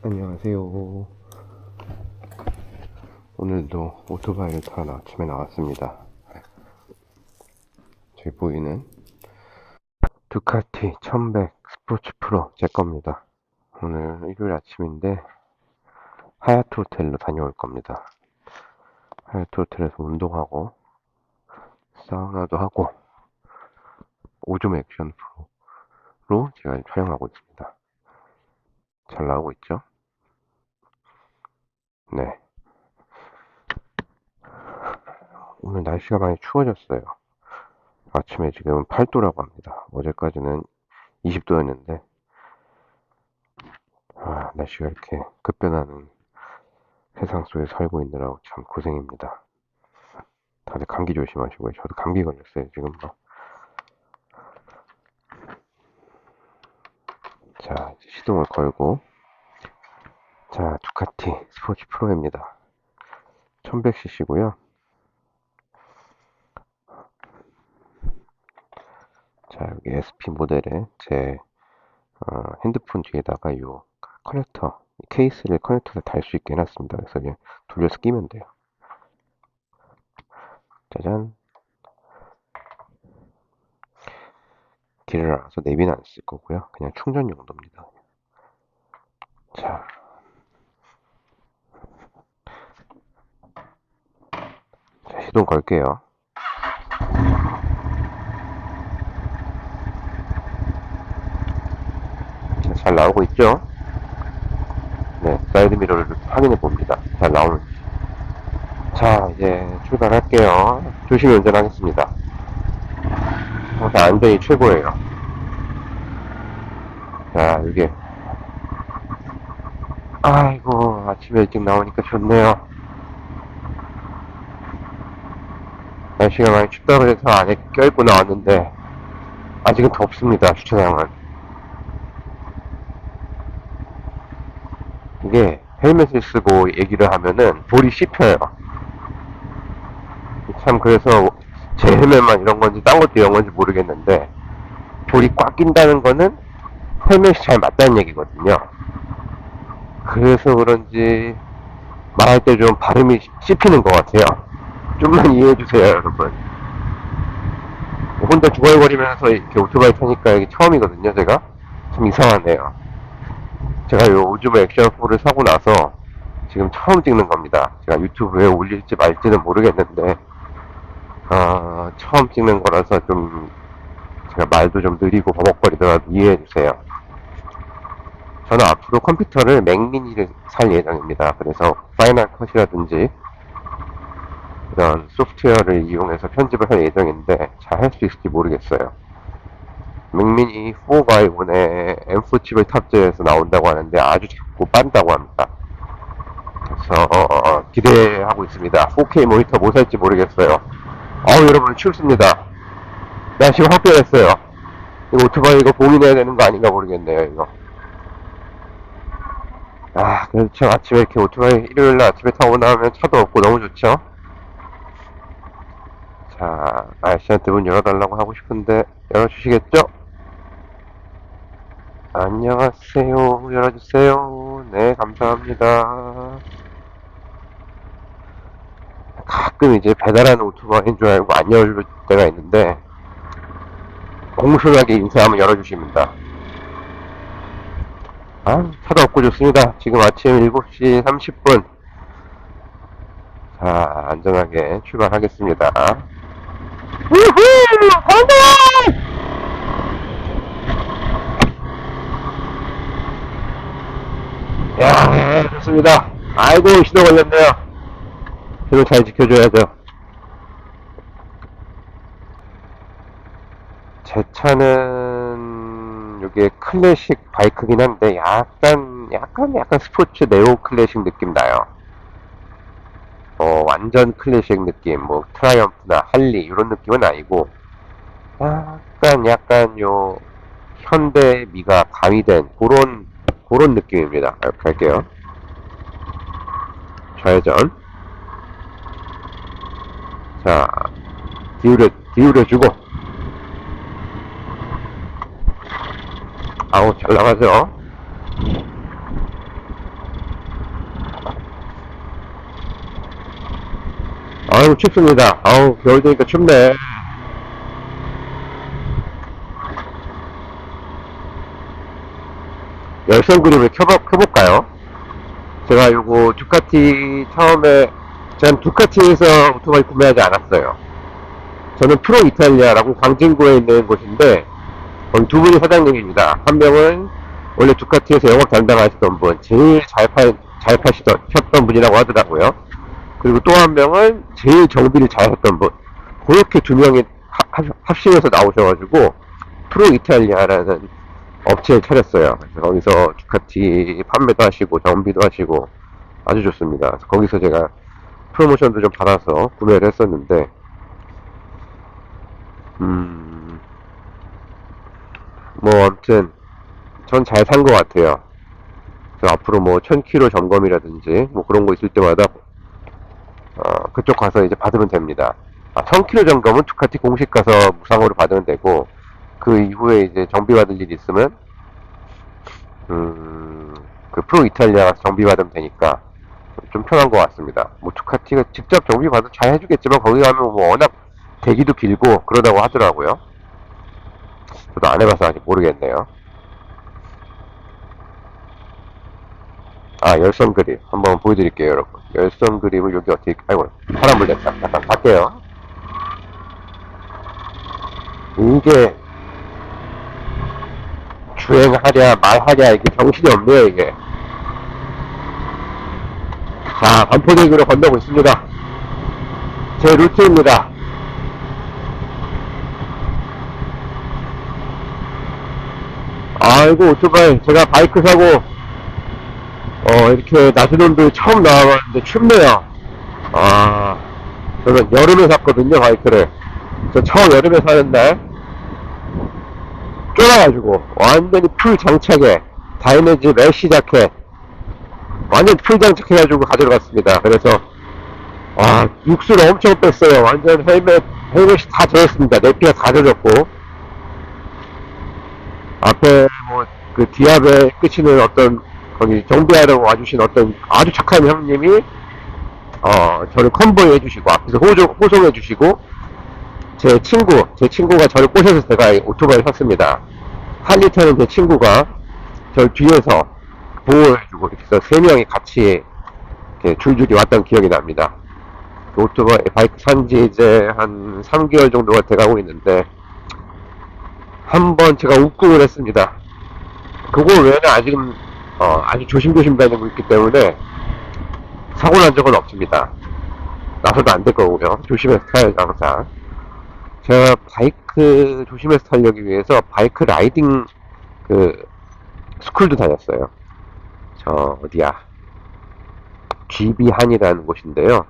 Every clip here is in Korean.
안녕하세요. 오늘도 오토바이를 타러 아침에 나왔습니다. 저기 보이는 두카티 1100 스포츠 프로 제 겁니다. 오늘 일요일 아침인데 하얏트 호텔로 다녀올 겁니다. 하얏트 호텔에서 운동하고 사우나도 하고 오줌 액션 프로로 제가 촬영하고 있습니다. 잘 나오고 있죠? 네. 오늘 날씨가 많이 추워졌어요. 아침에 지금 8도라고 합니다. 어제까지는 20도였는데, 아, 날씨가 이렇게 급변하는 세상 속에 살고 있느라고 참 고생입니다. 다들 감기 조심하시고요. 저도 감기 걸렸어요, 지금 뭐. 자, 시동을 걸고, 자, 두카티 스포츠 프로입니다. 1100cc고요. 자, 여기 SP 모델에 제 어, 핸드폰 뒤에다가 이 커넥터, 이 케이스를 커넥터에 달 수 있게 해놨습니다. 그래서 이제 돌려서 끼면 돼요. 짜잔. 길을 알아서 내비는 안 쓸 거고요. 그냥 충전 용도입니다. 자. 자, 시동 걸게요. 자, 잘 나오고 있죠? 네, 사이드 미러를 확인해 봅니다. 잘 나오는지. 자, 이제 출발할게요. 조심히 운전하겠습니다. 항상 안전이 최고예요. 자, 이게. 아이고, 아침에 일찍 나오니까 좋네요. 날씨가 많이 춥다 그래서 안에 껴입고 나왔는데, 아직은 덥습니다, 주차장은. 이게 헬멧을 쓰고 얘기를 하면은 볼이 씹혀요. 참 그래서 제 헬멧만 이런 건지 딴 것도 이런 건지 모르겠는데 볼이 꽉 낀다는 거는 헬멧이 잘 맞다는 얘기거든요. 그래서 그런지 말할 때 좀 발음이 씹히는 것 같아요. 좀만 이해해 주세요, 여러분. 혼자 중얼거리면서 이렇게 오토바이 타니까 이게 처음이거든요, 제가. 좀 이상하네요. 제가 요 오즈모 액션4를 사고 나서 지금 처음 찍는 겁니다. 제가 유튜브에 올릴지 말지는 모르겠는데, 어, 처음 찍는 거라서 좀, 제가 말도 좀 느리고 버벅거리더라도 이해해 주세요. 저는 앞으로 컴퓨터를 맥미니를 살 예정입니다. 그래서 파이널 컷이라든지 이런 소프트웨어를 이용해서 편집을 할 예정인데 잘 할 수 있을지 모르겠어요. 맥미니 4x1에 M4 칩을 탑재해서 나온다고 하는데 아주 작고 빠르다고 합니다. 그래서 어, 기대하고 있습니다. 4K 모니터 뭐 살지 모르겠어요. 아우 여러분 춥습니다. 날씨가 확 변했어요. 이거 오토바이 이거 봉인해야 되는 거 아닌가 모르겠네요 이거. 아 그렇죠 아침에 이렇게 오토바이 일요일날 아침에 타고 나오면 차도 없고 너무 좋죠. 자 아저씨한테 문 열어달라고 하고 싶은데 열어주시겠죠? 안녕하세요 열어주세요 네 감사합니다 가끔 이제 배달하는 오토바이인 줄 알고 안 열어줄 때가 있는데 공손하게 인사하면 열어주십니다. 아, 차도 없고 좋습니다. 지금 아침 7시 30분. 자, 안전하게 출발하겠습니다. 우후! 간다! 야, 좋습니다. 아이고, 시도 걸렸네요. 시도 잘 지켜줘야죠. 제 차는 이게 클래식 바이크긴 한데 약간 약간 약간 스포츠 네오 클래식 느낌 나요. 어 완전 클래식 느낌 뭐 트라이엄프나 할리 이런 느낌은 아니고 약간 약간 요 현대 미가 가미된 그런 그런 느낌입니다. 이렇게 할게요. 좌회전. 자, 기울여, 기울여주고. 아우, 잘 나가세요. 아우, 춥습니다. 아우, 겨울 되니까 춥네. 열선 그림을 켜볼까요? 제가 요거 두카티 처음에 전 두카티에서 오토바이 구매하지 않았어요. 저는 프로 이탈리아라고 광진구에 있는 곳인데, 거기 두 분이 사장님입니다. 한 명은 원래 두카티에서 영업 담당하시던 분, 제일 잘 파, 잘 파시던, 셨던 분이라고 하더라고요. 그리고 또 한 명은 제일 정비를 잘 했던 분. 그렇게 두 명이 합심해서 나오셔가지고, 프로 이탈리아라는 업체를 차렸어요. 그래서 거기서 두카티 판매도 하시고, 정비도 하시고, 아주 좋습니다. 거기서 제가 프로모션도 좀 받아서 구매를 했었는데, 음, 뭐, 아무튼, 전 잘 산 것 같아요. 앞으로 뭐, 1000km 점검이라든지, 뭐 그런 거 있을 때마다, 어, 그쪽 가서 이제 받으면 됩니다. 아, 1000km 점검은 두카티 공식 가서 무상으로 받으면 되고, 그 이후에 이제 정비 받을 일 있으면, 음, 그 프로 이탈리아 가서 정비 받으면 되니까, 좀 편한 것 같습니다. 뭐 두카티가 직접 정비 받아 잘 해주겠지만, 거기 가면 뭐 워낙 대기도 길고, 그러다고 하더라고요. 저도 안 해봐서 아직 모르겠네요. 아, 열선 그립. 한번 보여드릴게요, 여러분. 열선 그립을 여기 어떻게, 아이고, 파란불 됐다. 잠깐 갈게요. 이게, 주행하랴, 말하랴, 이게 정신이 없네요, 이게. 자, 반포대교를 건너고 있습니다. 제 루트입니다. 아이고, 오토바이. 제가 바이크 사고, 어, 이렇게 낮은 온도에 처음 나와봤는데 춥네요. 아, 저는 여름에 샀거든요, 바이크를. 저 처음 여름에 사는 날, 쫄아가지고, 완전히 풀 장착에, 다이내지 메쉬 자켓, 완전 풀 장착 해가지고 가지러 갔습니다. 그래서, 와, 육수를 엄청 뺐어요. 완전 헬멧, 헬멧이 다 젖었습니다. 내피가 다 젖었고, 앞에 뭐, 그 디압에 끝이는 어떤 거기 정비하러 와주신 어떤 아주 착한 형님이 어 저를 컨보이 해주시고 앞에서 호조, 호송해주시고 제 친구 제 친구가 저를 꼬셔서 제가 오토바이를 샀습니다 할리 타는 제 친구가 저를 뒤에서 보호해주고 이렇게 해서 세 명이 같이 이렇게 줄줄이 왔던 기억이 납니다 그 오토바이 바이크 산지 이제 한 3개월 정도가 돼가고 있는데 한 번 제가 웃궁을 했습니다 그거 외에는 아직은 어, 아주 조심조심 다니고 있기 때문에 사고 난 적은 없습니다. 나서도 안 될 거고요. 조심해서 타야죠, 항상. 제가 바이크 조심해서 타려기 위해서 바이크 라이딩 그 스쿨도 다녔어요. 저 어디야? GB한이라는 곳인데요.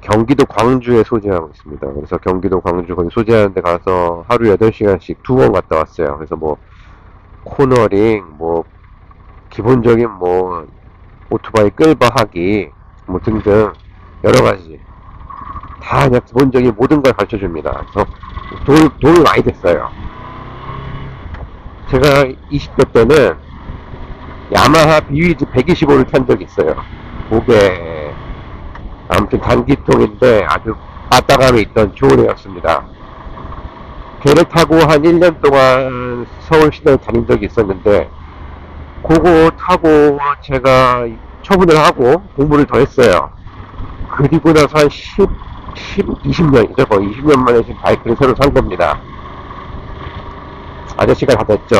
경기도 광주에 소재하고 있습니다. 그래서 경기도 광주 거기 소재하는 데 가서 하루 8시간씩 두 번 갔다 왔어요. 그래서 뭐 코너링, 뭐 기본적인 뭐 오토바이 끌바 하기 뭐 등등 여러 가지 다 그냥 기본적인 모든 걸 가르쳐 줍니다. 그래서 돈, 돈이 많이 됐어요. 제가 20대 때는 야마하 비위즈 125를 탄 적이 있어요. 그게 아무튼 단기통인데 아주 빠따감이 있던 좋은 애였습니다. 걔를 타고 한 1년 동안 서울 시내에 다닌 적이 있었는데 그거 타고 제가 처분을 하고 공부를 더 했어요. 그리고 나서 한 10, 10, 20년이죠. 거의 20년 만에 지금 바이크를 새로 산 겁니다. 아저씨가 다 됐죠.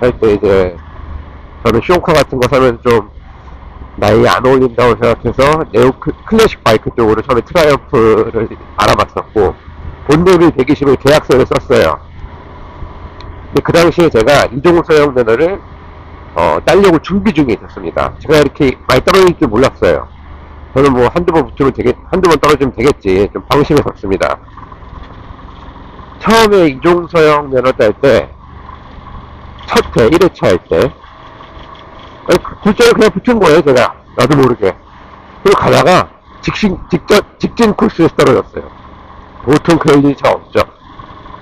살 때 이제 저는 쇼카 같은 거 사면 좀 나이에 안 어울린다고 생각해서 네오 클- 클래식 바이크 쪽으로 처음에 트라이언프를 알아봤었고 본네비 120을 계약서를 썼어요. 근데 그 당시에 제가 이종서형 면허를 어, 따려고 준비 중에 있었습니다. 제가 이렇게 많이 떨어질 줄 몰랐어요. 저는 뭐 한두 번 붙으면 되겠, 한두 번 떨어지면 되겠지. 좀 방심했었습니다. 처음에 이종서형 면허 딸 때, 첫 회, 1회차 할 때, 굴절을 그냥 붙은 거예요, 제가. 나도 모르게. 그리고 가다가, 직진, 직전, 직진 코스에서 떨어졌어요. 보통 그럴 일이 잘 없죠.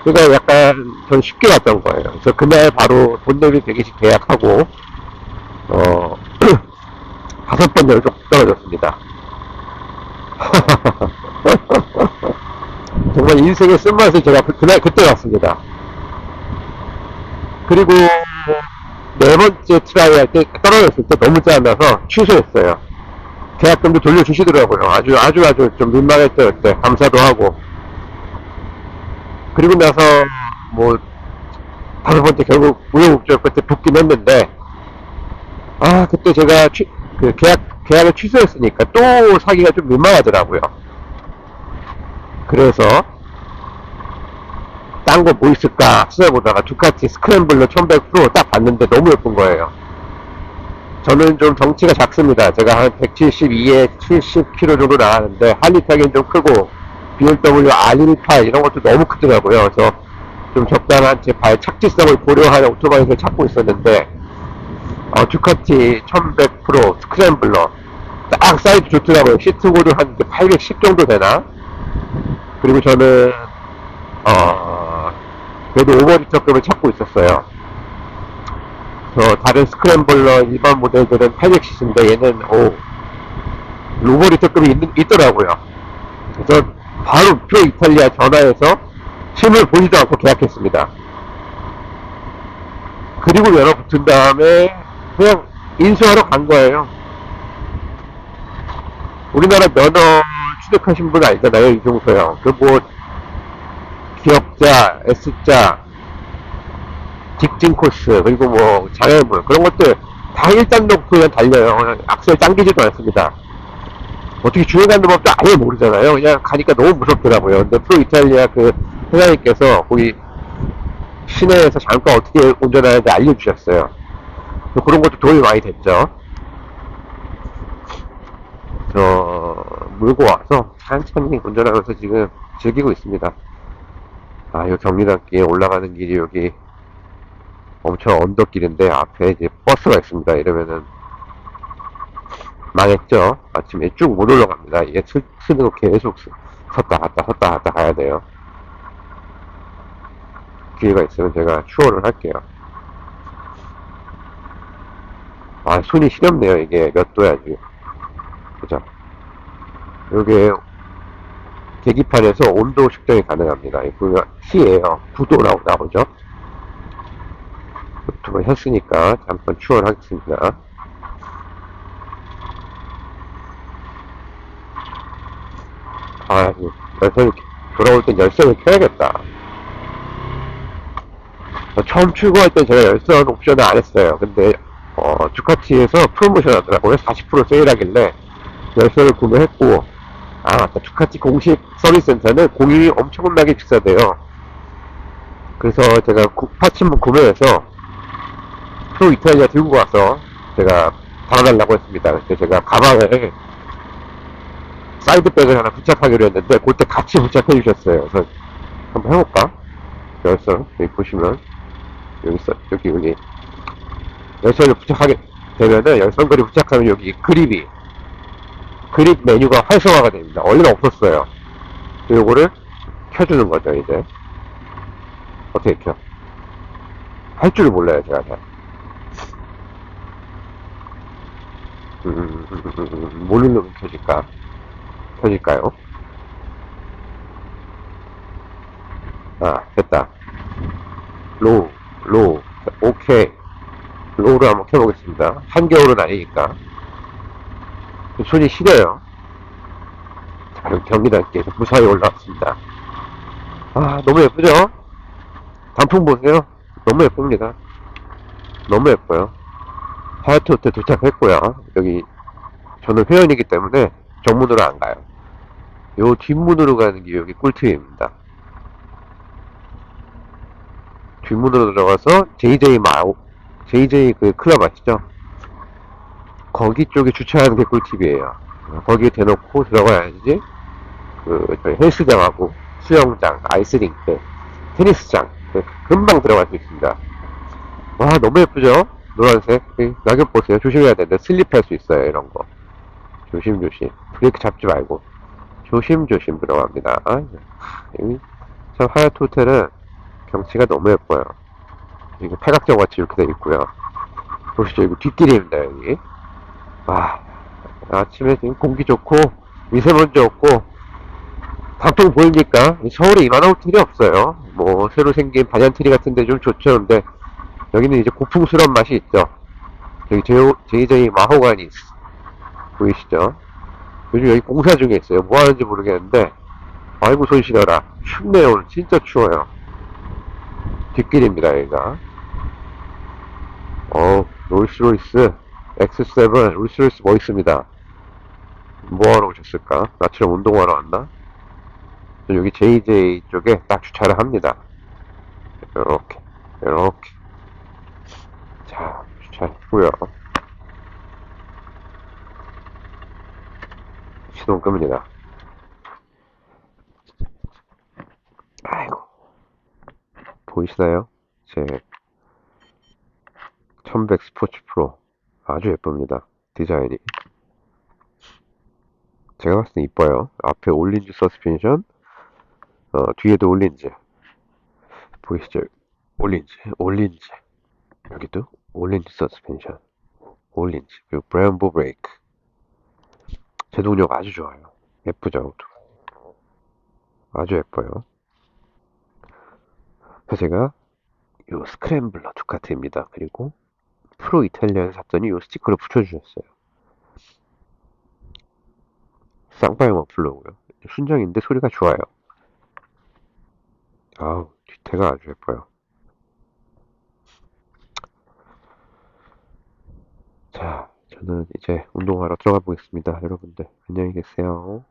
그러니까 약간 전 쉽게 갔던 거예요. 그래서 그날 바로 본네비 120 계약하고 어 다섯 번 연속 떨어졌습니다. 정말 인생의 쓴맛을 제가 그- 그날 그때 봤습니다. 그리고 네 번째 트라이 할 때 떨어졌을 때 너무 짜증나서 취소했어요. 계약금도 돌려주시더라고요. 아주 아주 아주 좀 민망했어요. 그때 감사도 하고. 그리고 나서 뭐 다섯 번째 결국 우여곡절 끝에 붙긴 했는데 아 그때 제가 취, 그 계약 계약을 취소했으니까 또 사기가 좀 민망하더라고요. 그래서 딴 거 뭐 있을까 찾아보다가 두카티 스크램블러 1100딱 봤는데 너무 예쁜 거예요. 저는 좀 덩치가 작습니다. 제가 한 172에 70kg 정도 나가는데 할리타기는 좀 크고 BMW R18 이런 것도 너무 크더라고요. 그래서 좀 적당한 제 발 착지성을 고려하는 오토바이를 찾고 있었는데 어, 두카티 1100 프로 스크램블러 딱 사이즈 좋더라고요. 시트 고도 한810 정도 되나? 그리고 저는 어 그래도 오버리터급을 찾고 있었어요. 저 다른 스크램블러 일반 모델들은 800cc인데 얘는 오 오버리터급이 있, 있더라고요. 그래서 바로 표 이탈리아 전화해서 실물 보지도 않고 계약했습니다. 그리고 연락 붙은 다음에 그냥 인수하러 간 거예요. 우리나라 면허 취득하신 분 알잖아요, 이종서 형. 그 뭐, 기억자, S자, 직진 코스, 그리고 뭐, 장애물, 그런 것들 다 1단 놓고 그냥 달려요. 그냥 악셀 당기지도 않습니다. 어떻게 주행하는 법도 아예 모르잖아요. 그냥 가니까 너무 무섭더라고요. 근데 프로 이탈리아 그 회장님께서 거기 시내에서 잠깐 어떻게 운전하는지 알려주셨어요. 그런 것도 도움이 많이 됐죠. 저 물고 와서 천천히 운전하면서 지금 즐기고 있습니다. 아, 이 경리단길 올라가는 길이 여기 엄청 언덕길인데 앞에 이제 버스가 있습니다. 이러면은 망했죠. 아침에 쭉 못 올라갑니다. 이게 거 계속 서- 섰다 갔다 섰다 갔다 가야 돼요. 기회가 있으면 제가 추월을 할게요. 아, 손이 시렵네요. 이게 몇 도야, 지금. 그죠? 요게 계기판에서 온도 측정이 가능합니다. 보면 T예요. 9도라고 나오죠? 유튜브 했으니까 잠깐 추월하겠습니다. 아, 열선을 돌아올 땐 열선을 켜야겠다. 어, 처음 출고할 때 제가 열선 옵션을 안 했어요. 근데 어, 두카티에서 프로모션 하더라고요. 40% 세일하길래 열선을 구매했고 아 맞다. 두카티 공식 서비스 센터는 공인이 엄청나게 비싸대요. 그래서 제가 구- 파츠만 구매해서 프로 이탈리아 들고 가서 제가 달아달라고 했습니다. 그때 제가 가방에 사이드백을 하나 부착하기로 했는데 그때 같이 부착해 주셨어요. 그래서 한번 해볼까? 열선 여기 보시면 여기 있어 여기 여기 열선을 부착하게 되면은 열선거리 부착하면 여기 그립이 그립 메뉴가 활성화가 됩니다. 원래는 없었어요. 요거를 켜주는 거죠 이제 어떻게 켜? 할 줄을 몰라요 제가 잘. 음, 음, 음, 음, 음, 뭘 누르면 켜질까? 켜질까요? 아 됐다. 로우, 로우, 오케이. 로우를 한번 켜보겠습니다. 한겨울은 아니니까. 손이 시려요. 자, 그럼 경기단께서 무사히 올라왔습니다. 아, 너무 예쁘죠? 단풍 보세요. 너무 예쁩니다. 너무 예뻐요. 하얏트 호텔 도착했고요. 여기, 저는 회원이기 때문에 정문으로 안 가요. 요 뒷문으로 가는 게 여기 꿀팁입니다. 뒷문으로 들어가서 JJ 마우, JJ 그 클럽 아시죠? 거기 쪽에 주차하는 게 꿀팁이에요. 어, 거기에 대놓고 들어가야지, 그, 저희 헬스장하고 수영장, 아이스링크, 테니스장, 그 금방 들어갈 수 있습니다. 와, 너무 예쁘죠? 노란색. 이 낙엽 보세요. 조심해야 되는데 슬립할 수 있어요, 이런 거. 조심조심. 브레이크 잡지 말고. 조심조심 들어갑니다. 참, 하얏트 호텔은 경치가 너무 예뻐요. 이거 팔각정 같이 이렇게 돼 있고요. 보시죠, 이거 뒷길입니다, 여기. 와, 아침에 지금 공기 좋고, 미세먼지 없고, 방통 보입니까? 서울에 이만한 호텔이 없어요. 뭐 새로 생긴 반얀트리 같은 데 좀 좋죠. 근데 여기는 이제 고풍스러운 맛이 있죠. 여기 제오, JJ 마호가니스 보이시죠? 요즘 여기 공사 중에 있어요. 뭐 하는지 모르겠는데 아이고 손 시려라. 춥네요. 오늘 진짜 추워요. 뒷길입니다 여기가. 어 롤스로이스 X7 롤스로이스 멋있습니다. 뭐하러 오셨을까? 나처럼 운동하러 왔나? 여기 JJ 쪽에 딱 주차를 합니다. 이렇게, 이렇게. 자, 주차했고요. 시동 끕니다. 아이고. 보이시나요? 제 1100 스포츠 프로. 아주 예쁩니다. 디자인이. 제가 봤을 때 이뻐요. 앞에 올린즈 서스펜션, 어, 뒤에도 올린즈. 보이시죠? 올린즈, 올린즈. 여기도 올린즈 서스펜션. 올린즈. 그리고 브레인보 브레이크. 제동력 아주 좋아요. 예쁘죠? 아주 예뻐요. 그래서 제가 요 스크램블러 두카트입니다. 그리고 프로 이탈리아에서 샀더니 요 스티커를 붙여주셨어요. 쌍방향 머플러고요. 순정인데 소리가 좋아요. 아우, 뒤태가 아주 예뻐요. 자, 저는 이제 운동하러 들어가 보겠습니다. 여러분들, 안녕히 계세요.